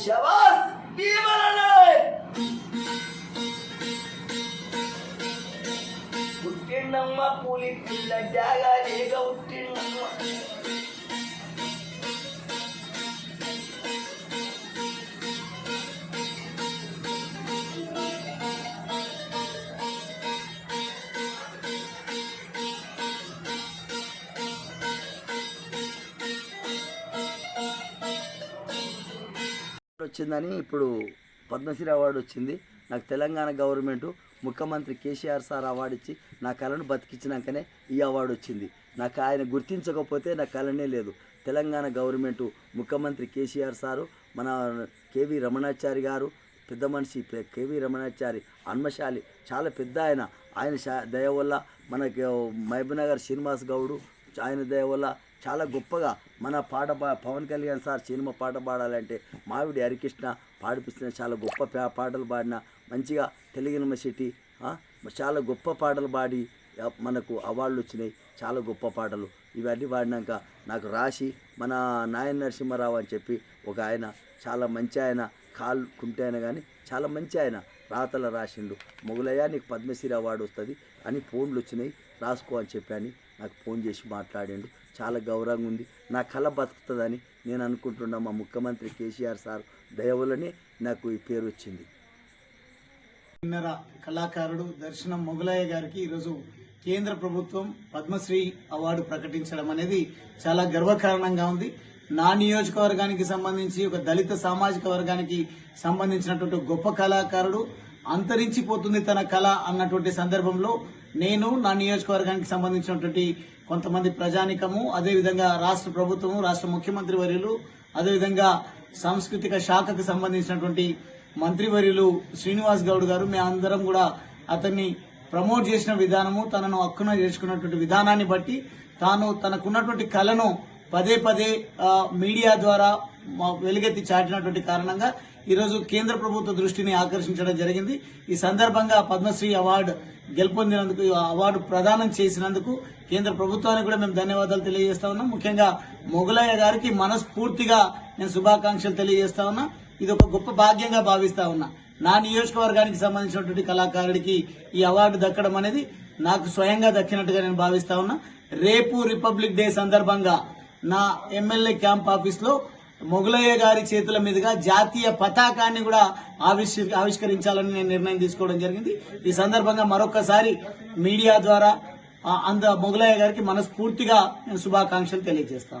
ஷபாஸ் புட்டின்னம்மா புலி பிள்ளை ஜாகாலேக உட்டின்னம்மா వచ్చిందని ఇప్పుడు పద్మశ్రీ అవార్డు వచ్చింది నాకు తెలంగాణ గవర్నమెంట్ ముఖ్యమంత్రి కేసీఆర్ సార్ అవార్డు ఇచ్చి నా కళను బతికించినాకనే ఈ అవార్డు వచ్చింది నాకు ఆయన గుర్తించకపోతే నా కళనే లేదు. తెలంగాణ గవర్నమెంట్ ముఖ్యమంత్రి కేసీఆర్ సారు మన కేవీ రమణాచారి గారు పెద్ద మనిషి కేవీ రమణాచారి అన్మశాలి చాలా పెద్ద ఆయన. ఆయన దయ వల్ల మనకి మహబూబ్నగర్ శ్రీనివాస్ గౌడు ఆయన దయ వల్ల చాలా గొప్పగా మన పాట పా పవన్ కళ్యాణ్ సార్ సినిమా పాట పాడాలంటే మావిడి హరికృష్ణ పాడిపిస్తున్న చాలా గొప్ప పా- పాటలు పాడిన మంచిగా తెలుగు యూనివర్సిటీ చాలా గొప్ప పాటలు పాడి మనకు అవార్డులు వచ్చినాయి. చాలా గొప్ప పాటలు. ఇవన్నీ పాడినాక నాకు రాసి మన నాయన నరసింహారావు అని చెప్పి ఒక ఆయన చాలా మంచి ఆయన కాలు కుంటే ఆయన కానీ చాలా మంచి ఆయన రాతలు రాసిండు. మొగలయ్య నీకు పద్మశ్రీ అవార్డు వస్తుంది అని ఫోన్లు వచ్చినాయి. రాసుకో అని చెప్పాను నాకు ఫోన్ చేసి మాట్లాడిండు. చాలా గౌరవంగా ఉంది. నా కళ బతుకుతుందని నేను అనుకుంటున్నా మా ముఖ్యమంత్రి కేసీఆర్ సార్. దయవలనే నాకు ఈ పేరు వచ్చింది. కిన్నెర కళాకారుడు దర్శనం మొగలయ్య గారికి ఈరోజు కేంద్ర ప్రభుత్వం పద్మశ్రీ అవార్డు ప్రకటించడం అనేది చాలా గర్వకారణంగా ఉంది. నా నియోజకవర్గానికి సంబంధించి ఒక దళిత సామాజిక వర్గానికి సంబంధించినటువంటి గొప్ప కళాకారుడు అంతరించిపోతుంది తన కళ అన్నటువంటి సందర్భంలో నేను నా నియోజకవర్గానికి సంబంధించినటువంటి కొంతమంది ప్రజానికము అదేవిధంగా రాష్ట్ర ప్రభుత్వము రాష్ట్ర ముఖ్యమంత్రి వర్యులు అదేవిధంగా సాంస్కృతిక శాఖకు సంబంధించినటువంటి మంత్రివర్యులు శ్రీనివాస్ గౌడ్ గారు మేమందరం కూడా అతన్ని ప్రమోట్ చేసిన విధానము తనను హక్కున చేసుకున్నటువంటి విధానాన్ని బట్టి తాను తనకున్నటువంటి కళను పదే పదే మీడియా ద్వారా మా- వెలుగెత్తి చాటినటువంటి కారణంగా ఈరోజు కేంద్ర ప్రభుత్వ దృష్టిని ఆకర్షించడం జరిగింది. ఈ సందర్భంగా పద్మశ్రీ అవార్డు గెలుపొందినందుకు అవార్డు ప్రదానం చేసినందుకు కేంద్ర ప్రభుత్వానికి కూడా మేము ధన్యవాదాలు తెలియజేస్తా ఉన్నాం. ముఖ్యంగా మొగలయ్య గారికి మనస్ఫూర్తిగా నేను శుభాకాంక్షలు తెలియజేస్తా ఉన్నా. ఇది ఒక గొప్ప భాగ్యంగా భావిస్తా ఉన్నా. నా నియోజకవర్గానికి సంబంధించినటువంటి కళాకారుడికి ఈ అవార్డు దక్కడం అనేది నాకు స్వయంగా దక్కినట్టుగా నేను భావిస్తా ఉన్నా. రేపు రిపబ్లిక్ డే సందర్భంగా నా ఎమ్మెల్యే క్యాంప్ ఆఫీస్లో మొగలయ్య గారి చేతుల మీదుగా జాతీయ పతాకాన్ని కూడా ఆవిష్క ఆవిష్కరించాలని నేను నిర్ణయం తీసుకోవడం జరిగింది. ఈ సందర్భంగా మరొకసారి మీడియా ద్వారా అంద మొగలయ్య గారికి మనస్ఫూర్తిగా నేను శుభాకాంక్షలు తెలియజేస్తా